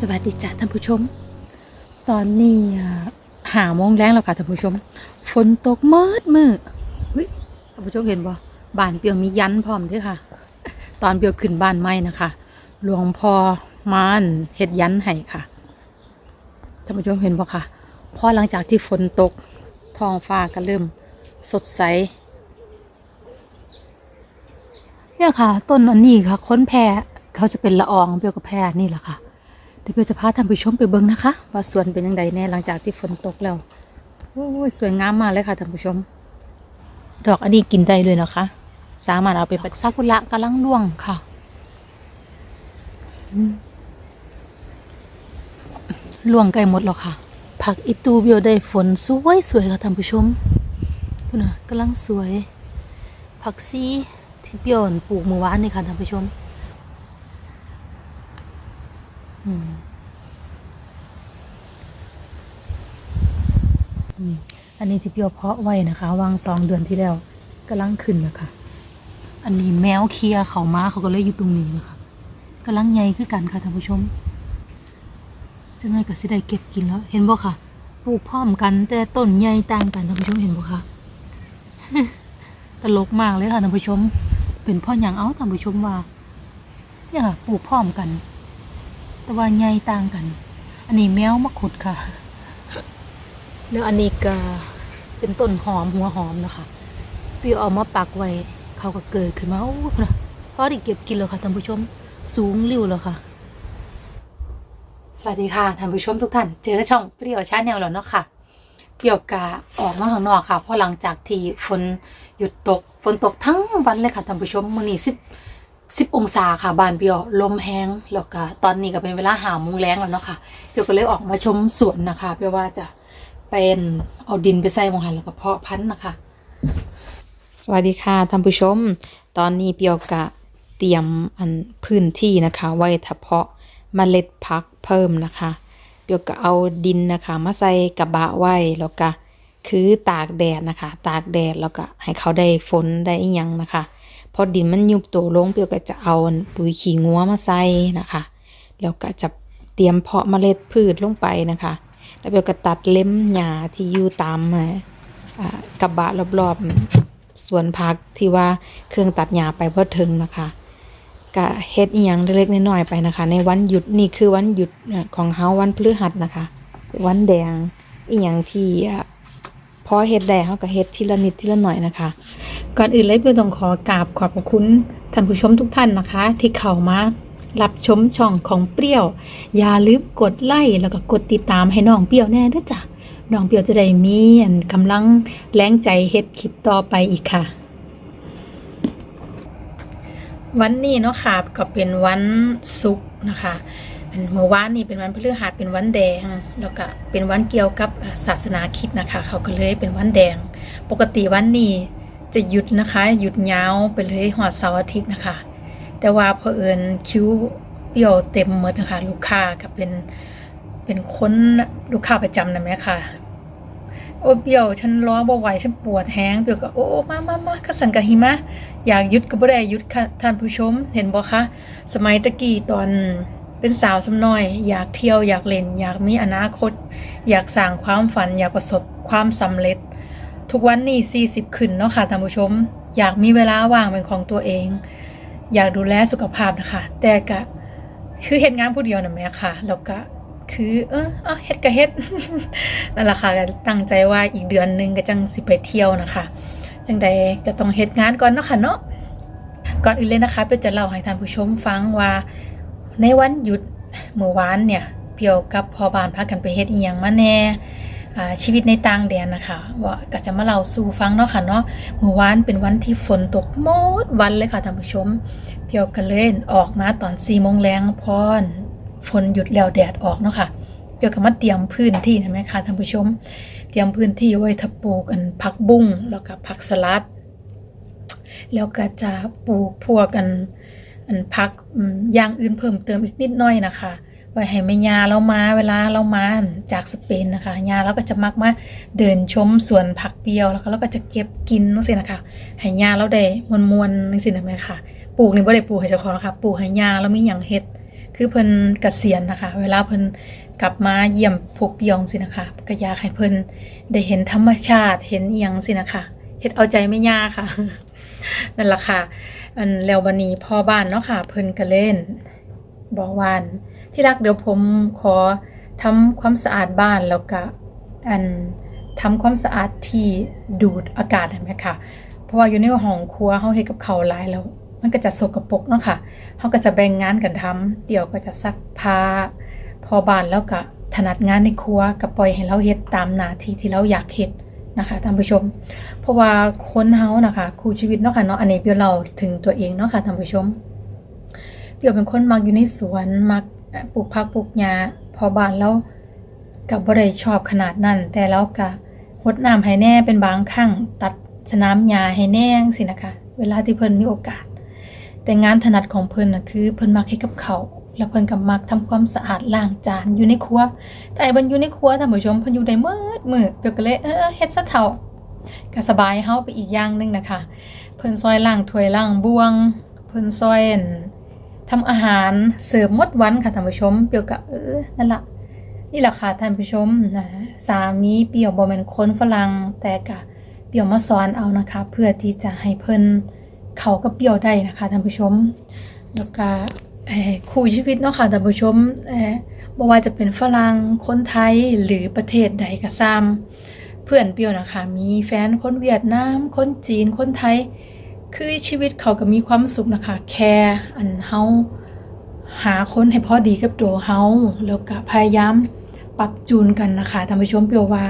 สวัสดีจ้ะท่านผู้ชม ตอนนี้หาโมงแรงแล้วค่ะท่านผู้ชม ฝนตกมืดมืดเฮ้ยท่านผู้ชมเห็นบ่บ้านเปียวมียันพร้อมด้วยค่ะ ตอนเปียวขึ้นบ้านใหม่นะคะ หลวงพ่อมานเฮ็ดยันให้ค่ะท่านผู้ชมเห็นบ่ค่ะพอหลังจากที่ฝนตกท้องฟ้าก็เริ่มสดใสเนี่ยค่ะ ต้นอันนี้ค่ะ ค้นแพรเขาจะเป็นละอองเปียวกับแพรนี่แหละค่ะ เดี๋ยวเปรียวจะพาท่านผู้ชมไปเบิ้งนะคะ ว่าสวนเป็นยังไงแน่หลังจากที่ฝนตกแล้วโอ้ยสวยงามมากเลยค่ะท่านผู้ชม ดอกอันนี้กินได้เลยนะคะ สามารถเอาไปปักซากุระกำลังร่วงค่ะร่วงใกล้หมดแล้วค่ะ ผักอิตูเบียวได้ฝนสวยสวยค่ะท่านผู้ชมคุณน่ะกำลังสวย ผักซีที่เปียวปลูกเมื่อวานนี่ค่ะท่านผู้ชม อันนี้ที่เปรี้ยวเพาะไว้นะคะ วางสองเดือนที่แล้วกำลังขึ้นแล้วค่ะอันนี้แมวเคลียเขามาเขาก็เลยอยู่ตรงนี้นะคะกำลังใหญ่ขึ้นกันค่ะท่านผู้ชมจะง่ายกับสิได้เก็บกินแล้ว เห็นบ่ค่ะปลูกพร้อมกัน แต่ต้นใหญ่ต่างกันท่านผู้ชมเห็นบ่คะตลกมากเลยค่ะท่านผู้ชม เป็นพ่ออย่างเอาท่านผู้ชมว่าเนี่ยค่ะปลูกพร้อมกัน แต่ว่าใหญ่ต่างกัน อันนี้แมวมะขุดค่ะ แล้วอันนี้ก็เป็นต้นหอมหัวหอมนะคะพี่เอามาปักไว้เขาก็เกิดขึ้นมาโอ้นะพอได้เก็บกินแล้วค่ะท่านผู้ชมสูงริ้วแล้วค่ะ สวัสดีค่ะท่านผู้ชมทุกท่าน เจอช่องเปรี้ยวชาแนลแล้วเนาะค่ะ เปรี้ยวกะออกมาข้างนอกค่ะเพราะหลังจากที่ฝนหยุดตกฝนตกทั้งวันเลยค่ะท่านผู้ชมมื้อนี้สิบสิบองศาค่ะบานเปรี้ยวลมแห้งแล้วก็ตอนนี้ก็เป็นเวลาหามุงแรงแล้วเนาะค่ะเปรี้ยวก็เลยออกมาชมสวนนะคะเปรี้ยวว่าจะ เป็นเอาดินไปใส่หมองหันแล้วก็เพาะพันธุ์นะคะ สวัสดีค่ะท่านผู้ชม ตอนนี้เปียวกะเตรียมอันพื้นที่นะคะ ไว้เฉพาะเมล็ดพักเพิ่มนะคะ เปียวกะเอาดินนะคะ มาใส่กระบะไว้แล้วก็คือตากแดดนะคะ ตากแดดแล้วก็ให้เขาได้ฝนได้ยังนะคะพอดินมันยุบตัวลงเปียวก็จะเอาปุ๋ยขี้งัวมาใส่นะคะ แล้วก็จะเตรียมเพาะเมล็ดพืชลงไปนะคะ แล้วเปียวก็ตัดเล็มหญ้าที่อยู่ตามกระบะรอบๆสวนพักที่ว่าเครื่องตัดหญ้าไปพอถึงนะคะก็เฮ็ดอีหยังเล็กๆน้อยๆไปนะคะ ในวันหยุดนี่คือวันหยุดของเฮาวันพฤหัสนะคะ วันแดงอีหยังที่พอเฮ็ดได้เฮาก็เฮ็ดทีละนิดทีละหน่อยนะคะ ก่อนอื่นเลยเปียวต้องขอกราบขอบพระคุณท่านผู้ชมทุกท่านนะคะ ที่เข้ามา รับชมช่องของเปรี้ยว อย่าลืมกดไลค์แล้วก็กดติดตามให้น้องเปรี้ยวแน่ด้วยจ้ะน้องเปรี้ยวจะได้มีนกำลังแรงใจเฮ็ดคลิปต่อไปอีกค่ะ วันนี้เนาะค่ะก็เป็นวันศุกร์นะคะอันเมื่อวานนี้เป็นวันพฤหัสเป็นวันแดง แล้วก็เป็นวันเกี่ยวกับศาสนาคิดนะคะ เขาก็เลยเป็นวันแดง ปกติวันนี้จะหยุดนะคะ หยุดยาวไปเลยหอดเสาร์อาทิตย์นะคะ แต่ว่าเพอเอิญคิวเปรี้ยวเต็มหมดนะคะ ลูกค้าก็เป็นเป็นคนลูกค้าประจำนะแม่ค่ะ โอ้เปรี้ยวฉันร้องบ่ไหวฉันปวดแห้งเปรี้ยวก็โอ้มามามากระสันกะหิมะอยากหยุดก็บ่ได้หยุดค่ะท่านผู้ชม เห็นบ่คะสมัยตะกี้ตอนเป็นสาวสำน้อย อยากเที่ยวอยากเล่น อยากมีอนาคต อยากสร้างความฝัน อยากประสบความสำเร็จ ทุกวันนี้40 ขึ้นเนาะค่ะท่านผู้ชม อยากมีเวลาว่างเป็นของตัวเอง อยากดูแลสุขภาพนะคะ แต่ก็คือเฮ็ดงานผู้เดียวนะแม่ค่ะ แล้วก็คือเออเอาเฮ็ดก็เฮ็ดนั่นแหละค่ะก็ตั้งใจว่าอีกเดือนหนึงก็จังสิไปเที่ยวนะคะ จังใดก็ต้องเฮ็ดงานก่อนเนาะค่ะเนาะก่อนอื่นเลยนะคะเปียวจะเล่าให้ท่านผู้ชมฟังว่า ในวันหยุดเมื่อวานเนี่ยเปียวกับพอบานพากันไปเฮ็ดอีหยังมาแน่ ชีวิตในต่างแดนนะคะว่าก็จะมาเล่าสู่ฟังเนาะค่ะเนาะเมื่อวานเป็นวันที่ฝนตกหมดวันเลยค่ะท่านผู้ชมเปียวก็เลยออกมาตอน4โมงแรงพรฝนหยุดแล้วแดดออกเนาะค่ะเปียวก็มาเตรียมพื้นที่นะแม่ค่ะท่านผู้ชม เตรียมพื้นที่ไว้ถ้าปลูกอันผักบุ้งแล้วก็ผักสลัด แล้วก็จะปลูกพวกอันอันผักอืมอย่างอื่นเพิ่มเติมอีกนิดหน่อยนะคะ ไว้ให้แม่ยาเรามาเวลาเรามาจากสเปนนะคะยาเราก็จะมักมาเดินชมสวนผักเปรียวแล้วก็เราก็จะเก็บกินนั่นสินะคะให้ยาเราได้มวนๆนั่นสินะแม่ค่ะปลูกนี่บ่ได้ปลูกให้เจ้าของนะคะปลูกให้ยาเราไมีหยังเฮ็ด คือเพิ่นเกษียณนะคะ เวลาเพิ่นกลับมาเยี่ยมพวกพี่ยองสินะคะก็อยากให้เพิ่นได้เห็นธรรมชาติเห็นอียงสินะคะเฮ็ดเอาใจไม่ยากค่ะนั่นแหละค่ะ อันแล้ววันนี้พ่อบ้านเนาะค่ะ เพิ่นก็เล่นบอกว่าน ที่รักเดี๋ยวผมขอทำความสะอาดบ้านแล้วก็อันทำความสะอาดที่ดูดอากาศเห็นไหมคะเพราะว่าอยู่ในห้องครัวเฮาเฮ็ดกับเขาหลายแล้ว มันก็จะสกปรกเนาะค่ะเฮาก็จะแบ่งงานกันทำเดี๋ยวก็จะซักผ้าพอบ้านแล้วก็ถนัดงานในครัวก็ปล่อยให้เราเฮ็ดตามหน้าที่ที่เราอยากเฮ็ดนะคะท่านผู้ชม เพราะว่าคนเฮานะคะคู่ชีวิตเนาะค่ะเนาะอันนี้เปียวเราถึงตัวเองเนาะค่ะท่านผู้ชมเปียวเป็นคนมักอยู่ในสวนมัก ปลูกผักปลูกหญ้าพอบ้านแล้วกับบ่ได้ชอบขนาดนั้น แต่แล้วก็รดน้ำให้แน่เป็นบางครั้งตัดสนามหญ้าให้แน่งซี่นะคะ เวลาที่เพิ่นมีโอกาส แต่งานถนัดของเพิ่นนะคือเพิ่นมักเฮ็ดกับเขาแล้วเพิ่นก็มักทำความสะอาดล้างจานอยู่ในครัว แต่ไอ้เพิ่นอยู่ในครัวท่านผู้ชมเพิ่นอยู่ได้มืดมืดเปียกเลยเออเฮ็ดซะเฒ่าก็สบายเฮาไปอีกอย่างหนึงนะคะ เพิ่นซอยล้างถ้วยล้างบ่วง เพิ่นซอย ทำอาหารเสิร์ฟมดวันค่ะท่านผู้ชม เปียวก็เออนั่นละนี่แหละค่ะท่านผู้ชมนะสามีเปียวบ่แม่นคนฝรั่งแต่ก็เปียวมาสอนเอานะคะ เพื่อที่จะให้เพิ่นเขากับเปียวได้นะคะท่านผู้ชม แล้วก็คู่ชีวิตเนาะค่ะท่านผู้ชมเอ่อบ่ว่าจะเป็นฝรั่งคนไทยหรือประเทศใดก็ตามเพื่อนเปียวนะคะ มีแฟนคนเวียดนามคนจีนคนไทย คือชีวิตเขาก็มีความสุขนะคะ แค่อันเฮาหาคนให้พอดีกับตัวเฮาแล้วก็พยายามปรับจูนกันนะคะท่านผู้ชมเปียวว่า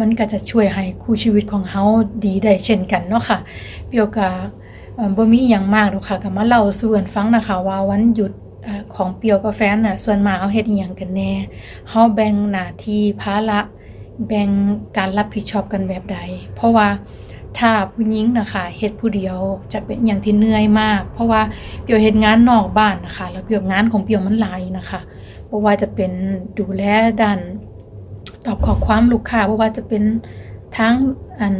มันก็จะช่วยให้คู่ชีวิตของเฮาดีได้เช่นกันเนาะค่ะ เปียวก็บ่มีหยังมากหรอกค่ะก็มาเล่าสู่กันฟังนะคะ ว่าวันหยุดของเปียวกับแฟนน่ะส่วนมากเฮาเฮ็ดอีหยังกันแน่เฮาแบ่งหน้าที่ภาระแบ่งการรับผิดชอบกันแบบใด เพราะว่า ถ้าผู้หญิงนะคะเฮ็ดผู้เดียวจะเป็นอย่างที่เหนื่อยมาก เพราะว่าเปียวเฮ็ดงานนอกบ้านนะคะ แล้วเปียวงานของเปียวมันหลายนะคะบ่ว่าจะเป็นดูแลด้านตอบข้อความลูกค้าบ่ว่าจะเป็นทั้งอัน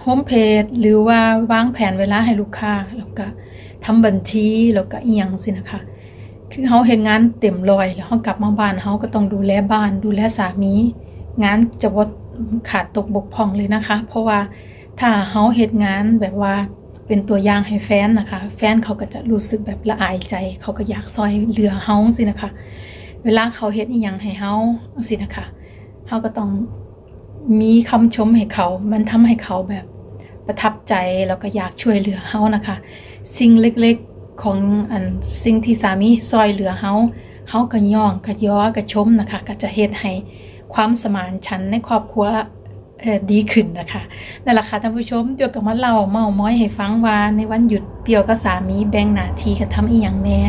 โฮมเพจหรือว่าวางแผนเวลาให้ลูกค้าแล้วก็ทำบัญชีแล้วก็อีหยังสินะคะคือเฮาเฮ็ดงานเต็มร้อยแล้วเฮากลับมาบ้านเฮาก็ต้องดูแลบ้าน ดูแลสามี งานจะบ่ขาดตกบกพร่องเลยนะคะ เพราะว่า ถ้าเฮาเฮ็ดงานแบบว่าเป็นตัวอย่างให้แฟนนะคะ แฟนเขาก็จะรู้สึกแบบละอายใจ เขาก็อยากซอยเหลือเฮาสินะคะ เวลาเขาเฮ็ดอีหยังให้เฮาสินะคะเฮาก็ต้องมีคำชมให้เขา มันทำให้เขาแบบประทับใจแล้วก็อยากช่วยเหลือเฮานะคะ สิ่งเล็กๆของอันสิ่งที่สามีซอยเหลือเฮาเฮาก็ย่องก็ย้อก็ชมนะคะ ก็จะเฮ็ดให้ความสมานฉันในครอบครัว ดีขึ้นนะคะนั่นแหละค่ะท่านผู้ชมเปียวกับมาเล่าเมาม้อยให้ฟังว่าในวันหยุดเปียวกับสามีแบ่งหน้าที่กันทำอีหยังแน่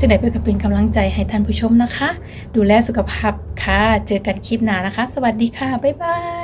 จะได้เปียวก็เป็นกำลังใจให้ท่านผู้ชมนะคะ ดูแลสุขภาพค่ะ เจอกันคลิปหน้านะคะ สวัสดีค่ะ บ๊ายบาย